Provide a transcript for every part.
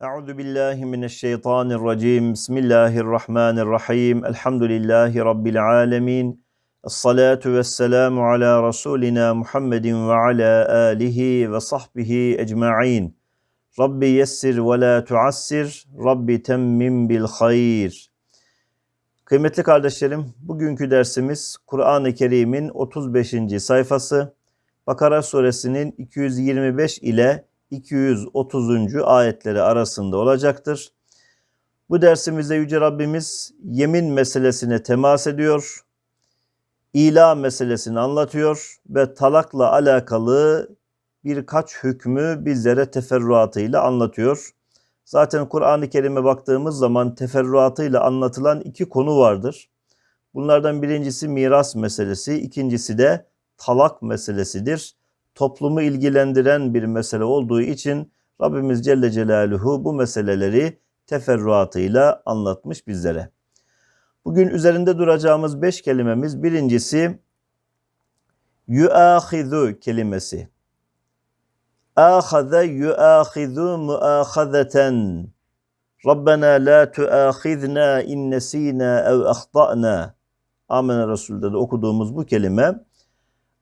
Euzu billahi mineşşeytanirracim. Bismillahirrahmanirrahim. Elhamdülillahi rabbil alamin. Essalatu vesselamu ala rasulina Muhammedin ve ala alihi ve sahbihi ecmaîn. Rabbi yessir ve la tuassir. Rabbi temmim bil hayr. Kıymetli kardeşlerim, bugünkü dersimiz Kur'an-ı Kerim'in 35. sayfası. Bakara suresinin 225 ile 230. ayetleri arasında olacaktır. Bu dersimizde Yüce Rabbimiz yemin meselesine temas ediyor, ila meselesini anlatıyor ve talakla alakalı birkaç hükmü bizlere teferruatıyla anlatıyor. Zaten Kur'an-ı Kerim'e baktığımız zaman teferruatıyla anlatılan iki konu vardır. Bunlardan birincisi miras meselesi, ikincisi de talak meselesidir toplumu ilgilendiren bir mesele olduğu için Rabbimiz Celle Celaluhu bu meseleleri teferruatıyla anlatmış bizlere. Bugün üzerinde duracağımız beş kelimemiz birincisi yuahizu kelimesi. Ahaze yuahizu muahazeten. Rabbena la tuahizna in nesina ev ahtana. Amen Resul'de de okuduğumuz bu kelime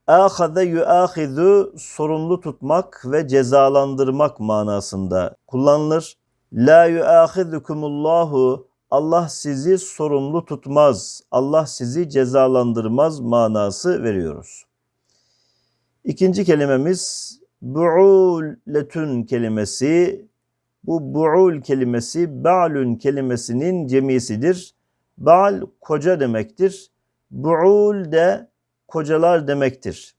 Ahaze yuahizu sorumlu tutmak ve cezalandırmak manasında kullanılır. La yuahizukumullahu Allah sizi sorumlu tutmaz. Allah sizi cezalandırmaz manası veriyoruz. İkinci kelimemiz bu'uletun kelimesi. Bu bu'ul kelimesi ba'lun kelimesinin cemisidir. Ba'l koca demektir. Bu'ul de kocalar demektir.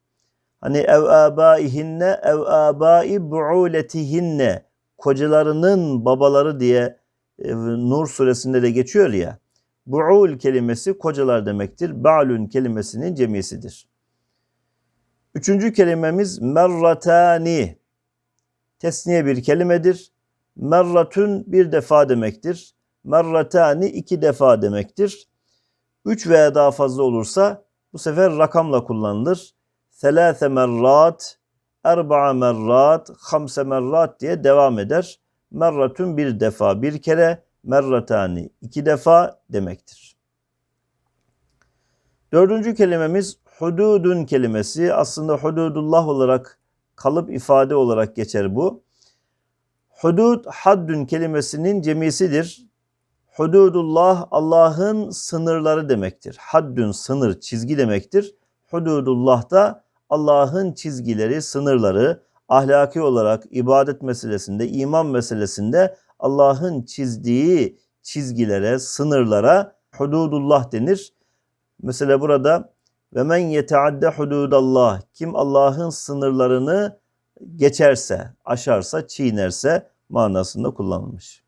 Hani ev abaihinne ev abai buuletihinne kocalarının babaları diye e, Nur suresinde de geçiyor ya. Buul kelimesi kocalar demektir. Ba'lun kelimesinin cemisidir. Üçüncü kelimemiz merratani. Tesniye bir kelimedir. Merratun bir defa demektir. Merratani iki defa demektir. Üç veya daha fazla olursa bu sefer rakamla kullanılır. Selâse merrat, erba'a merrat, hamse merrat diye devam eder. Merratun bir defa bir kere, merratani iki defa demektir. Dördüncü kelimemiz hududun kelimesi. Aslında hududullah olarak kalıp ifade olarak geçer bu. Hudud haddün kelimesinin cemisidir. Hududullah Allah'ın sınırları demektir. Haddün sınır, çizgi demektir. Hududullah da Allah'ın çizgileri, sınırları ahlaki olarak ibadet meselesinde, iman meselesinde Allah'ın çizdiği çizgilere, sınırlara hududullah denir. Mesela burada ve men yeteadde hududallah kim Allah'ın sınırlarını geçerse, aşarsa, çiğnerse manasında kullanılmış.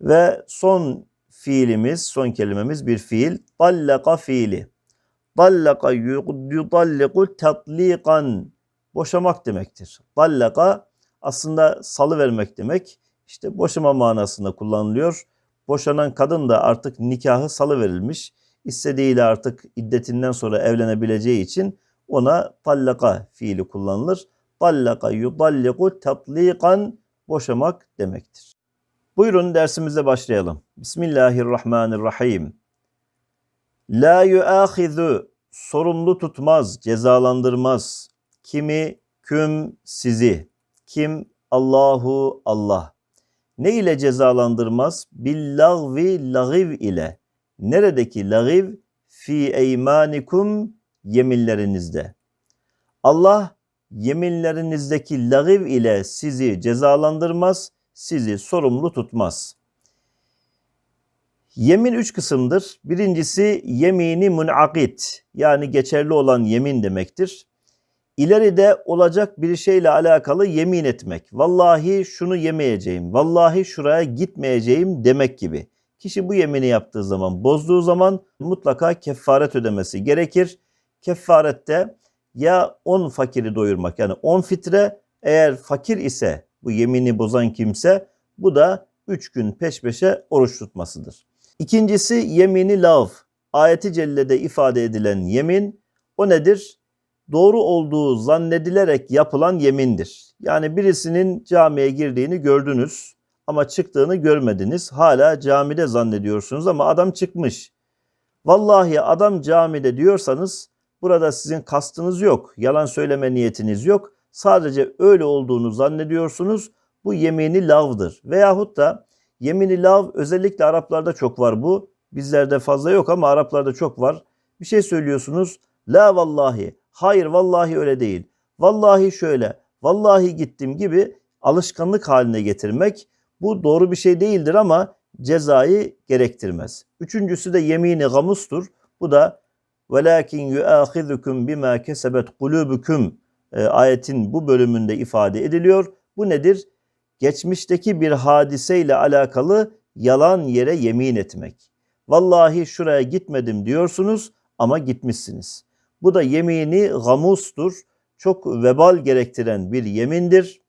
Ve son fiilimiz, son kelimemiz bir fiil. Dallaka fiili. Dallaka yudalliku tatlikan. Boşamak demektir. Dallaka aslında salı vermek demek. İşte boşama manasında kullanılıyor. Boşanan kadın da artık nikahı salı verilmiş. İstediğiyle artık iddetinden sonra evlenebileceği için ona tallaka fiili kullanılır. Tallaka yudalliku tatlikan boşamak demektir. Buyurun dersimize başlayalım. Bismillahirrahmanirrahim. La yuahizu sorumlu tutmaz, cezalandırmaz. Kimi küm sizi. Kim Allahu Allah. Ne ile cezalandırmaz? Billagvi lagiv ile. Neredeki lagiv? Fi eymanikum yeminlerinizde. Allah yeminlerinizdeki lagiv ile sizi cezalandırmaz sizi sorumlu tutmaz. Yemin üç kısımdır. Birincisi yemini münakit yani geçerli olan yemin demektir. İleride olacak bir şeyle alakalı yemin etmek. Vallahi şunu yemeyeceğim, vallahi şuraya gitmeyeceğim demek gibi. Kişi bu yemini yaptığı zaman, bozduğu zaman mutlaka kefaret ödemesi gerekir. Kefarette ya 10 fakiri doyurmak yani 10 fitre eğer fakir ise bu yemini bozan kimse bu da üç gün peş peşe oruç tutmasıdır. İkincisi yemini lav. Ayeti cellede ifade edilen yemin o nedir? Doğru olduğu zannedilerek yapılan yemindir. Yani birisinin camiye girdiğini gördünüz ama çıktığını görmediniz. Hala camide zannediyorsunuz ama adam çıkmış. Vallahi adam camide diyorsanız burada sizin kastınız yok. Yalan söyleme niyetiniz yok. Sadece öyle olduğunu zannediyorsunuz. Bu yemini lavdır. Veyahut da yemini lav özellikle Araplarda çok var bu. Bizlerde fazla yok ama Araplarda çok var. Bir şey söylüyorsunuz. La vallahi. Hayır vallahi öyle değil. Vallahi şöyle. Vallahi gittim gibi alışkanlık haline getirmek bu doğru bir şey değildir ama cezayı gerektirmez. Üçüncüsü de yemini gamustur. Bu da velakin yuahizukum bima kesebet kulubukum ayetin bu bölümünde ifade ediliyor. Bu nedir? Geçmişteki bir hadiseyle alakalı yalan yere yemin etmek. Vallahi şuraya gitmedim diyorsunuz ama gitmişsiniz. Bu da yemini gamustur. Çok vebal gerektiren bir yemindir.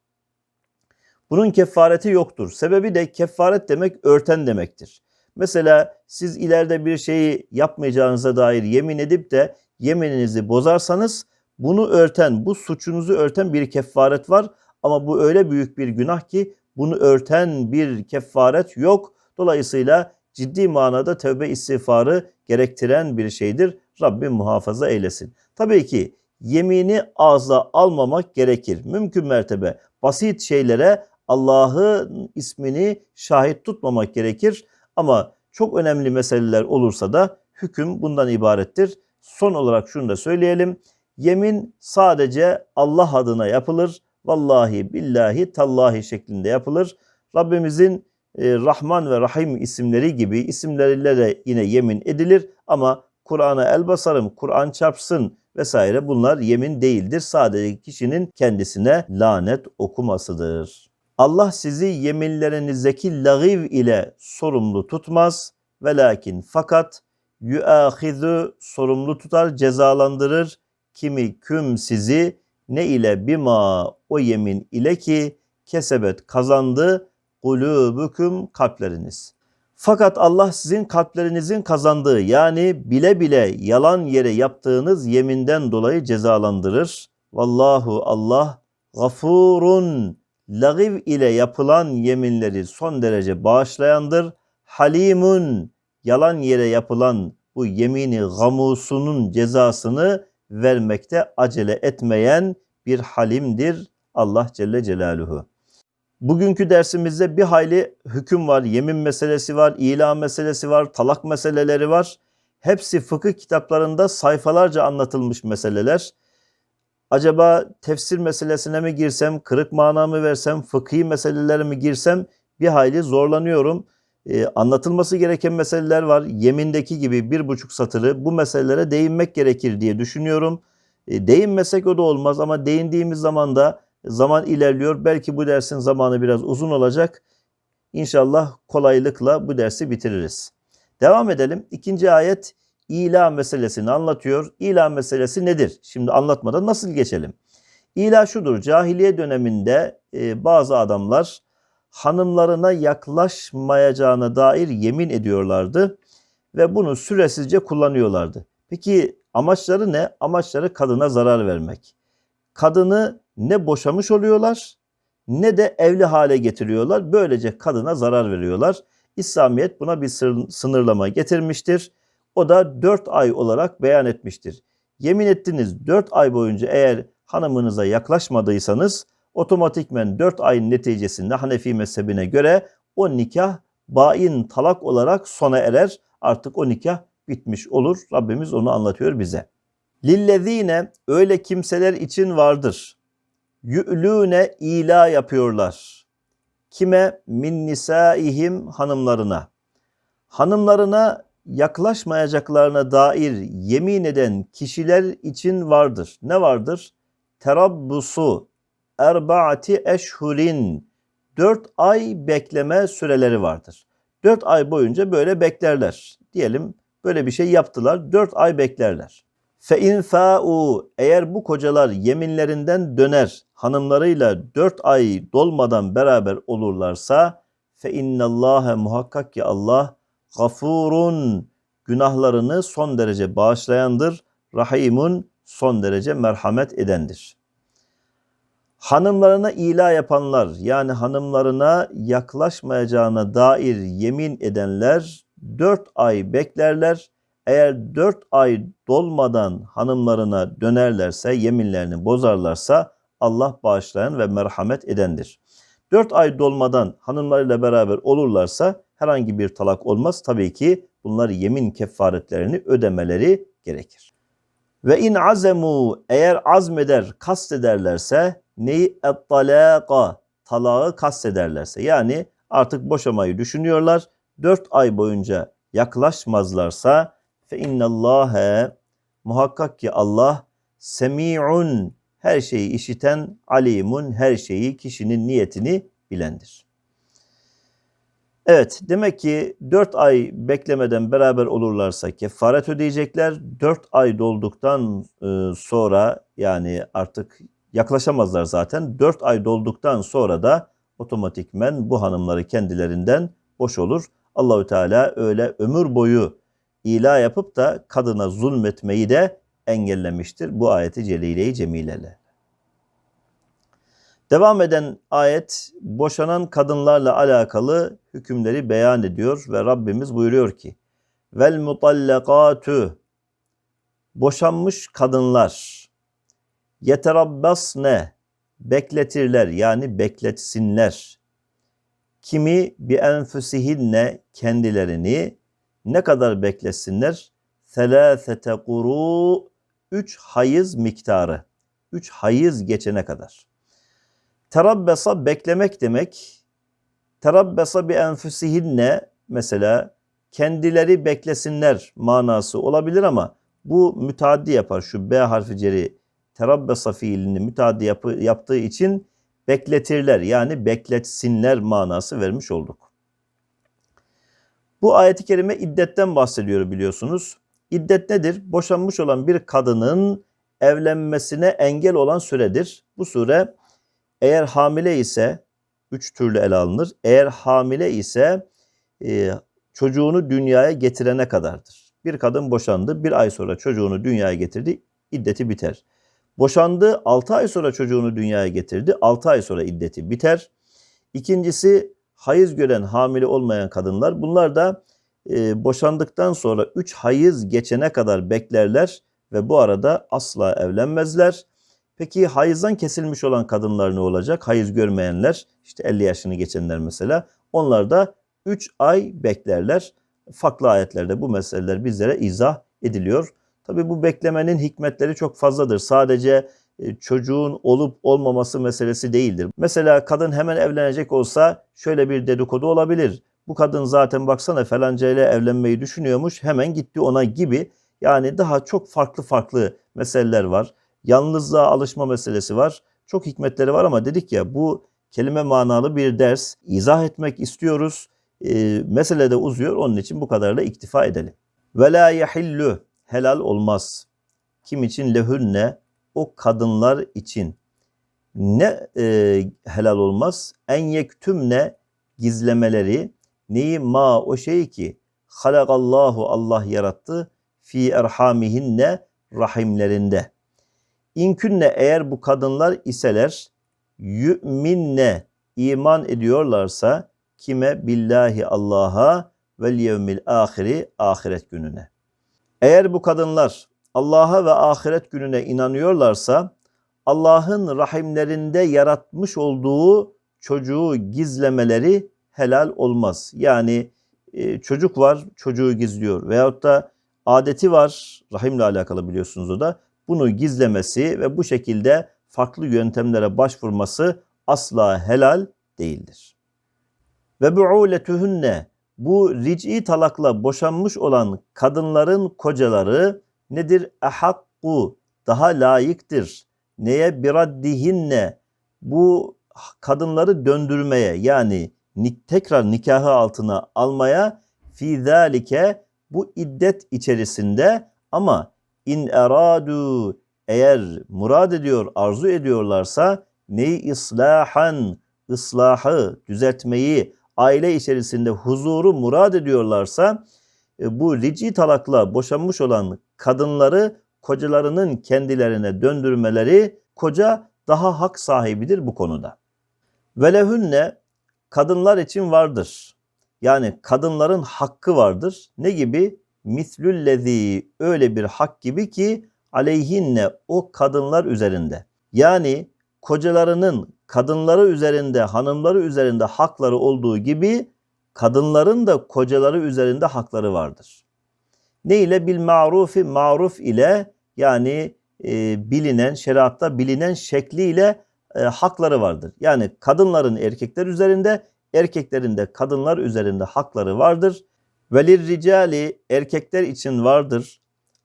Bunun kefareti yoktur. Sebebi de kefaret demek örten demektir. Mesela siz ileride bir şeyi yapmayacağınıza dair yemin edip de yemininizi bozarsanız bunu örten, bu suçunuzu örten bir kefaret var. Ama bu öyle büyük bir günah ki bunu örten bir kefaret yok. Dolayısıyla ciddi manada tövbe istiğfarı gerektiren bir şeydir. Rabbim muhafaza eylesin. Tabii ki yemini ağza almamak gerekir. Mümkün mertebe basit şeylere Allah'ın ismini şahit tutmamak gerekir. Ama çok önemli meseleler olursa da hüküm bundan ibarettir. Son olarak şunu da söyleyelim. Yemin sadece Allah adına yapılır. Vallahi billahi tallahi şeklinde yapılır. Rabbimizin e, Rahman ve Rahim isimleri gibi isimleriyle de yine yemin edilir ama Kur'an'a el basarım, Kur'an çarpsın vesaire bunlar yemin değildir. Sadece kişinin kendisine lanet okumasıdır. Allah sizi yeminlerinizdeki lagiv ile sorumlu tutmaz. Velakin fakat yuahizu sorumlu tutar, cezalandırır. Kimi küm sizi ne ile bima o yemin ile ki kesebet kazandı kulubüküm kalpleriniz. Fakat Allah sizin kalplerinizin kazandığı yani bile bile yalan yere yaptığınız yeminden dolayı cezalandırır. Vallahu Allah gafurun lagiv ile yapılan yeminleri son derece bağışlayandır. Halimun yalan yere yapılan bu yemini gamusunun cezasını vermekte acele etmeyen bir halimdir Allah Celle Celaluhu. Bugünkü dersimizde bir hayli hüküm var, yemin meselesi var, ilan meselesi var, talak meseleleri var. Hepsi fıkıh kitaplarında sayfalarca anlatılmış meseleler. Acaba tefsir meselesine mi girsem, kırık mana mı versem, fıkhi meselelere mi girsem bir hayli zorlanıyorum. Ee, anlatılması gereken meseleler var. Yemindeki gibi bir buçuk satırı bu meselelere değinmek gerekir diye düşünüyorum. Ee, değinmesek o da olmaz ama değindiğimiz zaman da zaman ilerliyor. Belki bu dersin zamanı biraz uzun olacak. İnşallah kolaylıkla bu dersi bitiririz. Devam edelim. İkinci ayet ila meselesini anlatıyor. İla meselesi nedir? Şimdi anlatmadan nasıl geçelim? İla şudur. Cahiliye döneminde e, bazı adamlar hanımlarına yaklaşmayacağına dair yemin ediyorlardı ve bunu süresizce kullanıyorlardı. Peki amaçları ne? Amaçları kadına zarar vermek. Kadını ne boşamış oluyorlar ne de evli hale getiriyorlar. Böylece kadına zarar veriyorlar. İslamiyet buna bir sınırlama getirmiştir. O da 4 ay olarak beyan etmiştir. Yemin ettiniz 4 ay boyunca eğer hanımınıza yaklaşmadıysanız otomatikmen 4 ayın neticesinde Hanefi mezhebine göre o nikah bain talak olarak sona erer. Artık o nikah bitmiş olur. Rabbimiz onu anlatıyor bize. Lillezine öyle kimseler için vardır. Yü'lüne ila yapıyorlar. Kime? Min nisaihim hanımlarına. Hanımlarına yaklaşmayacaklarına dair yemin eden kişiler için vardır. Ne vardır? Terabbusu erbaati eşhurin. Dört ay bekleme süreleri vardır. Dört ay boyunca böyle beklerler. Diyelim böyle bir şey yaptılar. Dört ay beklerler. Fe in fa'u eğer bu kocalar yeminlerinden döner hanımlarıyla dört ay dolmadan beraber olurlarsa fe innallâhe muhakkak ki Allah gafurun günahlarını son derece bağışlayandır. Rahimun son derece merhamet edendir. Hanımlarına ila yapanlar yani hanımlarına yaklaşmayacağına dair yemin edenler dört ay beklerler. Eğer dört ay dolmadan hanımlarına dönerlerse, yeminlerini bozarlarsa Allah bağışlayan ve merhamet edendir. Dört ay dolmadan hanımlarıyla beraber olurlarsa herhangi bir talak olmaz. Tabii ki bunlar yemin kefaretlerini ödemeleri gerekir. Ve in azemu eğer azmeder, kastederlerse neyi et-talaka talağı kastederlerse yani artık boşamayı düşünüyorlar. Dört ay boyunca yaklaşmazlarsa fe innallâhe muhakkak ki Allah semi'un her şeyi işiten, alimun her şeyi kişinin niyetini bilendir. Evet demek ki 4 ay beklemeden beraber olurlarsa kefaret ödeyecekler. 4 ay dolduktan e, sonra yani artık yaklaşamazlar zaten. 4 ay dolduktan sonra da otomatikmen bu hanımları kendilerinden boş olur. Allahü Teala öyle ömür boyu ila yapıp da kadına zulmetmeyi de engellemiştir bu ayeti celile-i cemileyle. Devam eden ayet boşanan kadınlarla alakalı hükümleri beyan ediyor ve Rabbimiz buyuruyor ki vel mutallakatu boşanmış kadınlar yeterabbasne bekletirler yani bekletsinler. Kimi bi enfusihinne kendilerini ne kadar beklesinler? Selâsete kuru üç hayız miktarı. Üç hayız geçene kadar. Terabbesa beklemek demek. Terabbesa bi enfusihinne mesela kendileri beklesinler manası olabilir ama bu müteaddi yapar. Şu B harfi ceri terabbesa fiilini müteaddi yapı, yaptığı için bekletirler yani bekletsinler manası vermiş olduk. Bu ayeti kerime iddetten bahsediyor biliyorsunuz. İddet nedir? Boşanmış olan bir kadının evlenmesine engel olan süredir. Bu süre eğer hamile ise üç türlü ele alınır. Eğer hamile ise e, çocuğunu dünyaya getirene kadardır. Bir kadın boşandı, bir ay sonra çocuğunu dünyaya getirdi, iddeti biter. Boşandı, 6 ay sonra çocuğunu dünyaya getirdi, 6 ay sonra iddeti biter. İkincisi hayız gören hamile olmayan kadınlar. Bunlar da e, boşandıktan sonra 3 hayız geçene kadar beklerler ve bu arada asla evlenmezler. Peki hayızdan kesilmiş olan kadınlar ne olacak? Hayız görmeyenler, işte 50 yaşını geçenler mesela. Onlar da 3 ay beklerler. Farklı ayetlerde bu meseleler bizlere izah ediliyor. Tabi bu beklemenin hikmetleri çok fazladır. Sadece e, çocuğun olup olmaması meselesi değildir. Mesela kadın hemen evlenecek olsa şöyle bir dedikodu olabilir. Bu kadın zaten baksana falanca ile evlenmeyi düşünüyormuş hemen gitti ona gibi. Yani daha çok farklı farklı meseleler var. Yalnızlığa alışma meselesi var. Çok hikmetleri var ama dedik ya bu kelime manalı bir ders. izah etmek istiyoruz. E, mesele de uzuyor onun için bu kadarla iktifa edelim. Ve la helal olmaz. Kim için lehünne o kadınlar için ne e, helal olmaz? En yektümne gizlemeleri neyi ma o şey ki halakallahu Allah yarattı fi erhamihinne rahimlerinde. İnkünne eğer bu kadınlar iseler yüminne iman ediyorlarsa kime billahi Allah'a vel yevmil ahiri ahiret gününe. Eğer bu kadınlar Allah'a ve ahiret gününe inanıyorlarsa Allah'ın rahimlerinde yaratmış olduğu çocuğu gizlemeleri helal olmaz. Yani e, çocuk var çocuğu gizliyor veyahut da adeti var rahimle alakalı biliyorsunuz o da bunu gizlemesi ve bu şekilde farklı yöntemlere başvurması asla helal değildir. Ve bu'uletuhunne bu ric'i talakla boşanmış olan kadınların kocaları nedir? Ehakku daha layıktır. Neye? Biraddihinne bu kadınları döndürmeye yani tekrar nikahı altına almaya fi zalike bu iddet içerisinde ama in eradu eğer murad ediyor, arzu ediyorlarsa neyi islahan, ıslahı, düzeltmeyi, aile içerisinde huzuru murad ediyorlarsa e, bu rici talakla boşanmış olan kadınları kocalarının kendilerine döndürmeleri koca daha hak sahibidir bu konuda. Velehünne kadınlar için vardır. Yani kadınların hakkı vardır. Ne gibi? Mislüllezî öyle bir hak gibi ki aleyhinne o kadınlar üzerinde. Yani kocalarının kadınları üzerinde, hanımları üzerinde hakları olduğu gibi kadınların da kocaları üzerinde hakları vardır. Ne ile bil marufi maruf ile yani e, bilinen şeriatta bilinen şekliyle e, hakları vardır. Yani kadınların erkekler üzerinde, erkeklerin de kadınlar üzerinde hakları vardır. Velir ricali erkekler için vardır.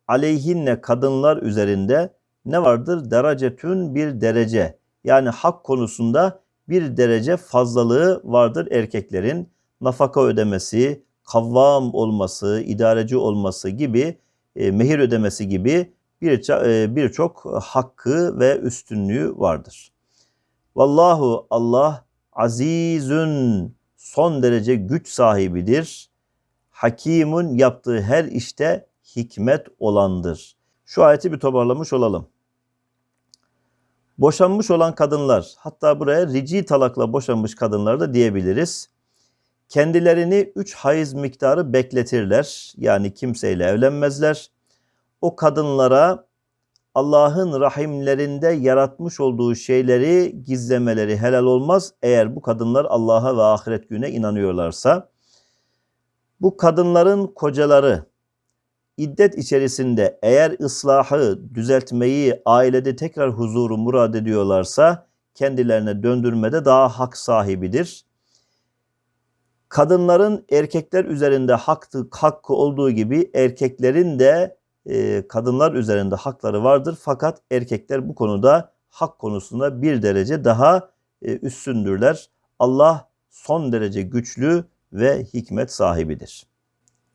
Aleyhinne kadınlar üzerinde ne vardır? Derecetün bir derece. Yani hak konusunda bir derece fazlalığı vardır erkeklerin. Nafaka ödemesi, kavvam olması, idareci olması gibi, e, mehir ödemesi gibi birçok e, birçok hakkı ve üstünlüğü vardır. Vallahu Allah azizün son derece güç sahibidir. Hakimun yaptığı her işte hikmet olandır. Şu ayeti bir toparlamış olalım. Boşanmış olan kadınlar, hatta buraya rici talakla boşanmış kadınlar da diyebiliriz. Kendilerini üç hayız miktarı bekletirler. Yani kimseyle evlenmezler. O kadınlara Allah'ın rahimlerinde yaratmış olduğu şeyleri gizlemeleri helal olmaz. Eğer bu kadınlar Allah'a ve ahiret güne inanıyorlarsa. Bu kadınların kocaları iddet içerisinde eğer ıslahı, düzeltmeyi, ailede tekrar huzuru murad ediyorlarsa kendilerine döndürmede daha hak sahibidir. Kadınların erkekler üzerinde hakkı, hakkı olduğu gibi erkeklerin de e, kadınlar üzerinde hakları vardır. Fakat erkekler bu konuda hak konusunda bir derece daha e, üstündürler. Allah son derece güçlü ve hikmet sahibidir.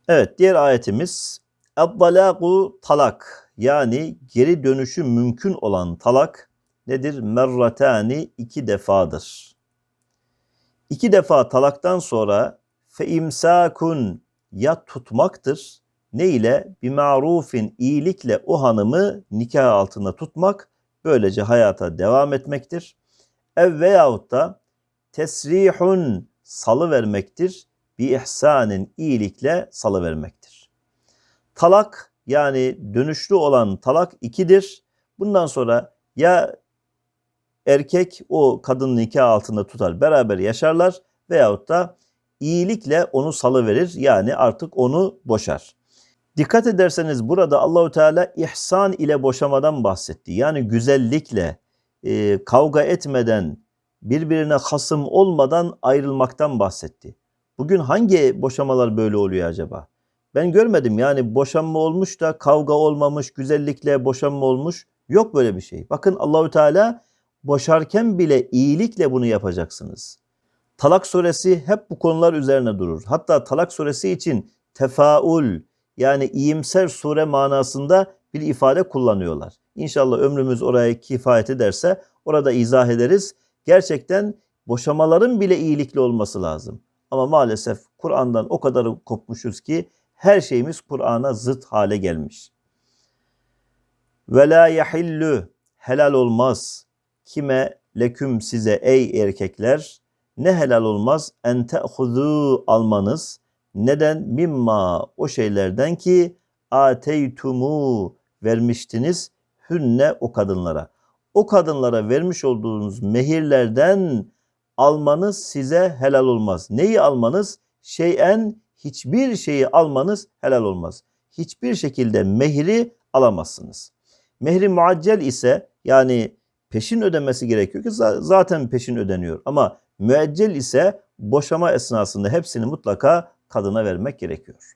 Evet diğer ayetimiz Ebbalagu talak yani geri dönüşü mümkün olan talak nedir? Merratani iki defadır. İki defa talaktan sonra fe imsakun ya tutmaktır ne ile? Bir marufin iyilikle o hanımı nikah altında tutmak, böylece hayata devam etmektir. Ev veyahut da tesrihun salı vermektir. Bir ihsanin iyilikle salı vermektir. Talak yani dönüşlü olan talak ikidir. Bundan sonra ya erkek o kadın nikah altında tutar beraber yaşarlar veyahut da iyilikle onu salı verir yani artık onu boşar. Dikkat ederseniz burada Allahü Teala ihsan ile boşamadan bahsetti. Yani güzellikle, e, kavga etmeden, birbirine hasım olmadan ayrılmaktan bahsetti. Bugün hangi boşamalar böyle oluyor acaba? Ben görmedim yani boşanma olmuş da kavga olmamış, güzellikle boşanma olmuş. Yok böyle bir şey. Bakın Allahü Teala boşarken bile iyilikle bunu yapacaksınız. Talak suresi hep bu konular üzerine durur. Hatta Talak suresi için tefaul, yani iyimser sure manasında bir ifade kullanıyorlar. İnşallah ömrümüz oraya kifayet ederse orada izah ederiz. Gerçekten boşamaların bile iyilikli olması lazım. Ama maalesef Kur'an'dan o kadar kopmuşuz ki her şeyimiz Kur'an'a zıt hale gelmiş. Ve la yahillu helal olmaz. Kime leküm size ey erkekler ne helal olmaz en te'huzu almanız neden? Mimma o şeylerden ki ateytumu vermiştiniz hünne o kadınlara. O kadınlara vermiş olduğunuz mehirlerden almanız size helal olmaz. Neyi almanız? Şeyen hiçbir şeyi almanız helal olmaz. Hiçbir şekilde mehri alamazsınız. Mehri muaccel ise yani peşin ödemesi gerekiyor ki zaten peşin ödeniyor. Ama müeccel ise boşama esnasında hepsini mutlaka kadına vermek gerekiyor.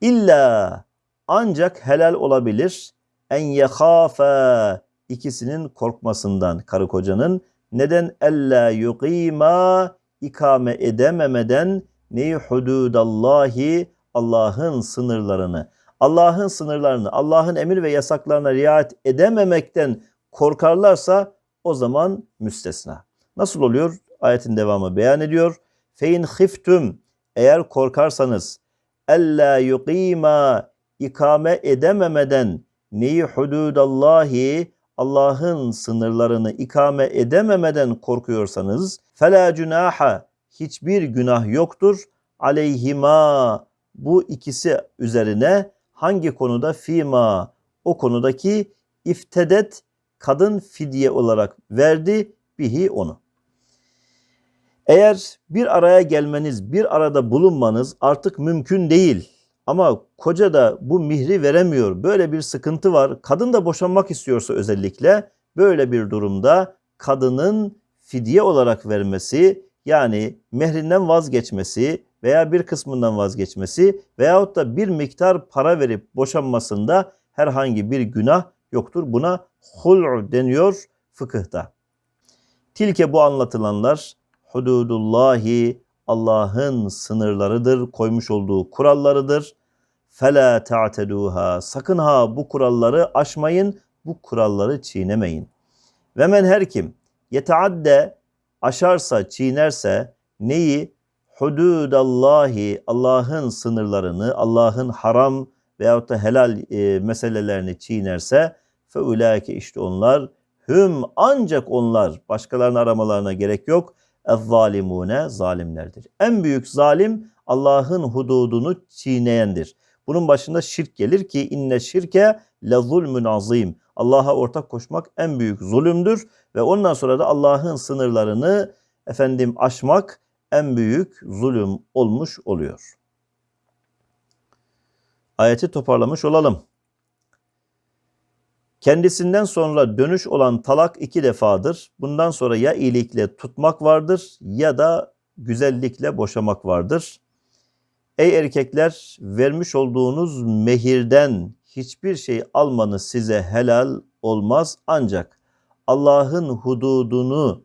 İlla ancak helal olabilir en yekhafa ikisinin korkmasından karı kocanın neden ella yuqima ikame edememeden neyi hududallahi Allah'ın sınırlarını Allah'ın sınırlarını Allah'ın emir ve yasaklarına riayet edememekten korkarlarsa o zaman müstesna. Nasıl oluyor? Ayetin devamı beyan ediyor. Fein khiftum eğer korkarsanız ella yuqima ikame edememeden neyi hududallahi Allah'ın sınırlarını ikame edememeden korkuyorsanız fela cunaha hiçbir günah yoktur aleyhima bu ikisi üzerine hangi konuda fima o konudaki iftedet kadın fidye olarak verdi bihi onu. Eğer bir araya gelmeniz, bir arada bulunmanız artık mümkün değil. Ama koca da bu mihri veremiyor. Böyle bir sıkıntı var. Kadın da boşanmak istiyorsa özellikle böyle bir durumda kadının fidye olarak vermesi yani mehrinden vazgeçmesi veya bir kısmından vazgeçmesi veyahut da bir miktar para verip boşanmasında herhangi bir günah yoktur. Buna hul deniyor fıkıhta. Tilke bu anlatılanlar hududullahi Allah'ın sınırlarıdır, koymuş olduğu kurallarıdır. Fela ta'teduha. Sakın ha bu kuralları aşmayın, bu kuralları çiğnemeyin. Ve men her kim yeteadde aşarsa, çiğnerse neyi? Hududallahi Allah'ın sınırlarını, Allah'ın haram veyahut da helal e, meselelerini çiğnerse fe ulaike işte onlar hüm ancak onlar başkalarını aramalarına gerek yok. Ez-zalimune zalimlerdir. En büyük zalim Allah'ın hududunu çiğneyendir. Bunun başında şirk gelir ki inne şirke le zulmün azim. Allah'a ortak koşmak en büyük zulümdür ve ondan sonra da Allah'ın sınırlarını efendim aşmak en büyük zulüm olmuş oluyor. Ayeti toparlamış olalım. Kendisinden sonra dönüş olan talak iki defadır. Bundan sonra ya iyilikle tutmak vardır ya da güzellikle boşamak vardır. Ey erkekler vermiş olduğunuz mehirden hiçbir şey almanız size helal olmaz ancak Allah'ın hududunu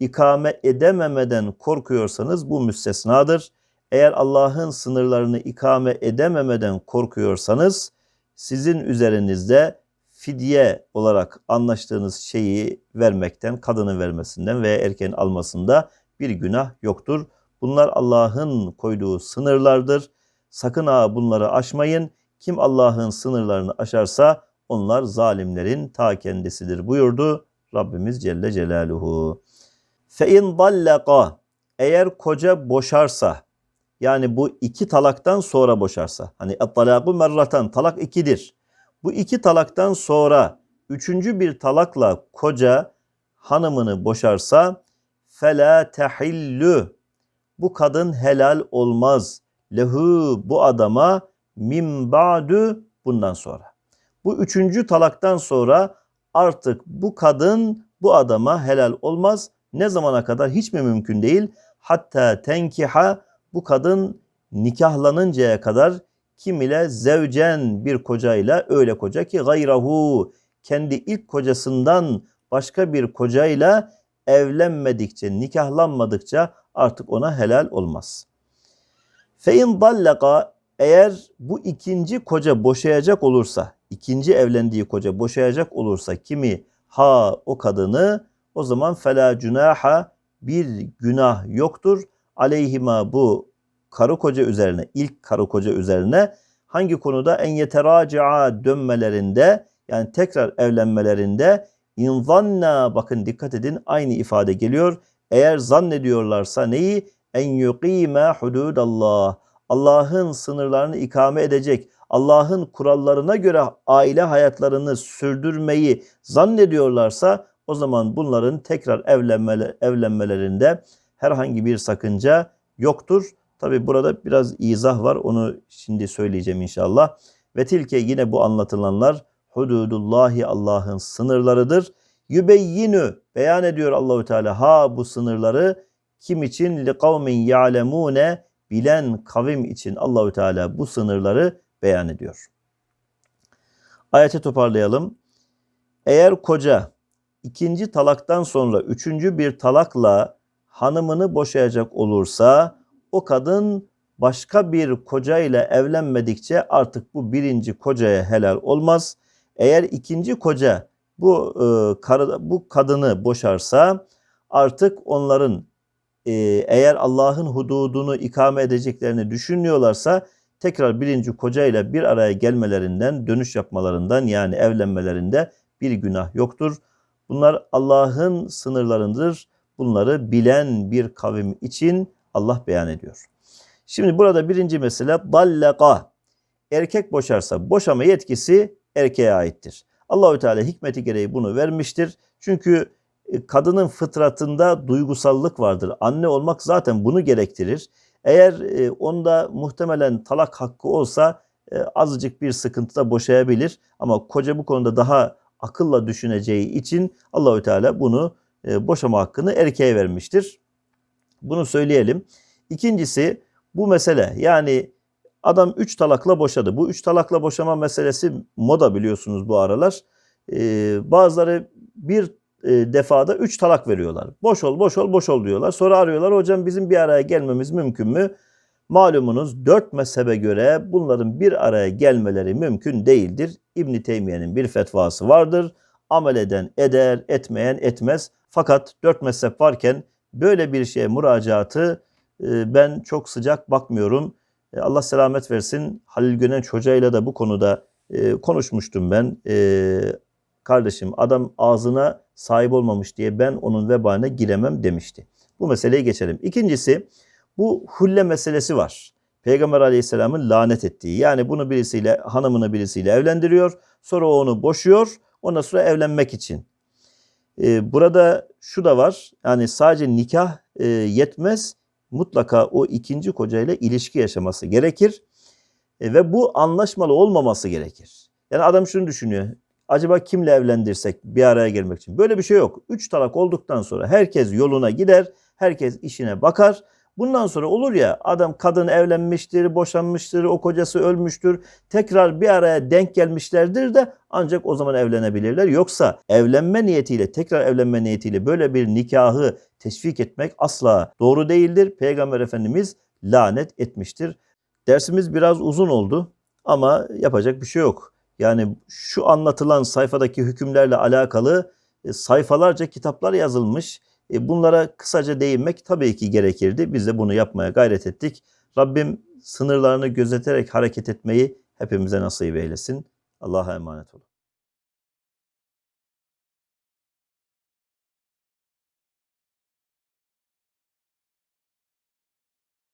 ikame edememeden korkuyorsanız bu müstesnadır. Eğer Allah'ın sınırlarını ikame edememeden korkuyorsanız sizin üzerinizde fidye olarak anlaştığınız şeyi vermekten, kadının vermesinden veya erkeğin almasında bir günah yoktur. Bunlar Allah'ın koyduğu sınırlardır. Sakın ha bunları aşmayın. Kim Allah'ın sınırlarını aşarsa onlar zalimlerin ta kendisidir buyurdu Rabbimiz Celle Celaluhu. Fe in dallaka eğer koca boşarsa yani bu iki talaktan sonra boşarsa hani et-talaku merratan talak ikidir. Bu iki talaktan sonra üçüncü bir talakla koca hanımını boşarsa fela tehillu bu kadın helal olmaz. Lehu bu adama min ba'du bundan sonra. Bu üçüncü talaktan sonra artık bu kadın bu adama helal olmaz. Ne zamana kadar hiç mi mümkün değil? Hatta tenkiha bu kadın nikahlanıncaya kadar kim ile zevcen bir kocayla öyle koca ki gayrahu kendi ilk kocasından başka bir kocayla evlenmedikçe, nikahlanmadıkça artık ona helal olmaz. Fe in dallaka eğer bu ikinci koca boşayacak olursa, ikinci evlendiği koca boşayacak olursa kimi ha o kadını o zaman fela cunaha bir günah yoktur. Aleyhima bu karı koca üzerine, ilk karı koca üzerine hangi konuda en yeteraca'a dönmelerinde yani tekrar evlenmelerinde inzanna bakın dikkat edin aynı ifade geliyor. Eğer zannediyorlarsa neyi? En yuqime hududallah. Allah'ın sınırlarını ikame edecek, Allah'ın kurallarına göre aile hayatlarını sürdürmeyi zannediyorlarsa o zaman bunların tekrar evlenmele, evlenmelerinde herhangi bir sakınca yoktur. Tabi burada biraz izah var. Onu şimdi söyleyeceğim inşallah. Ve tilke yine bu anlatılanlar hududullahi Allah'ın sınırlarıdır. Yübeyyinü beyan ediyor Allahü Teala ha bu sınırları kim için li kavmin ya'lemune bilen kavim için Allahü Teala bu sınırları beyan ediyor. Ayeti toparlayalım. Eğer koca ikinci talaktan sonra üçüncü bir talakla hanımını boşayacak olursa o kadın başka bir koca ile evlenmedikçe artık bu birinci kocaya helal olmaz. Eğer ikinci koca bu e, karı, bu kadını boşarsa artık onların eğer Allah'ın hududunu ikame edeceklerini düşünüyorlarsa tekrar birinci koca ile bir araya gelmelerinden, dönüş yapmalarından yani evlenmelerinde bir günah yoktur. Bunlar Allah'ın sınırlarındır. Bunları bilen bir kavim için Allah beyan ediyor. Şimdi burada birinci mesele dallaka. Erkek boşarsa boşama yetkisi erkeğe aittir. Allahü Teala hikmeti gereği bunu vermiştir. Çünkü e, kadının fıtratında duygusallık vardır. Anne olmak zaten bunu gerektirir. Eğer e, onda muhtemelen talak hakkı olsa e, azıcık bir sıkıntıda boşayabilir. Ama koca bu konuda daha akılla düşüneceği için Allahü Teala bunu e, boşama hakkını erkeğe vermiştir. Bunu söyleyelim. İkincisi bu mesele yani adam üç talakla boşadı. Bu üç talakla boşama meselesi moda biliyorsunuz bu aralar. Ee, bazıları bir e, defada üç talak veriyorlar. Boş ol, boş ol, boş ol diyorlar. Sonra arıyorlar hocam bizim bir araya gelmemiz mümkün mü? Malumunuz dört mezhebe göre bunların bir araya gelmeleri mümkün değildir. İbn Teymiye'nin bir fetvası vardır. Amel eden eder, etmeyen etmez. Fakat dört mezhep varken böyle bir şeye müracaatı e, ben çok sıcak bakmıyorum. E, Allah selamet versin. Halil Gönenç hocayla da bu konuda e, konuşmuştum ben. Kardeşim adam ağzına sahip olmamış diye ben onun vebaline giremem demişti. Bu meseleye geçelim. İkincisi bu hulle meselesi var. Peygamber aleyhisselamın lanet ettiği. Yani bunu birisiyle hanımını birisiyle evlendiriyor. Sonra o onu boşuyor. Ondan sonra evlenmek için. Ee, burada şu da var. Yani sadece nikah e, yetmez. Mutlaka o ikinci kocayla ilişki yaşaması gerekir. E, ve bu anlaşmalı olmaması gerekir. Yani adam şunu düşünüyor. Acaba kimle evlendirsek bir araya gelmek için? Böyle bir şey yok. Üç talak olduktan sonra herkes yoluna gider. Herkes işine bakar. Bundan sonra olur ya adam kadın evlenmiştir, boşanmıştır, o kocası ölmüştür. Tekrar bir araya denk gelmişlerdir de ancak o zaman evlenebilirler. Yoksa evlenme niyetiyle, tekrar evlenme niyetiyle böyle bir nikahı teşvik etmek asla doğru değildir. Peygamber Efendimiz lanet etmiştir. Dersimiz biraz uzun oldu ama yapacak bir şey yok. Yani şu anlatılan sayfadaki hükümlerle alakalı e, sayfalarca kitaplar yazılmış. E, bunlara kısaca değinmek tabii ki gerekirdi. Biz de bunu yapmaya gayret ettik. Rabbim sınırlarını gözeterek hareket etmeyi hepimize nasip eylesin. Allah'a emanet olun.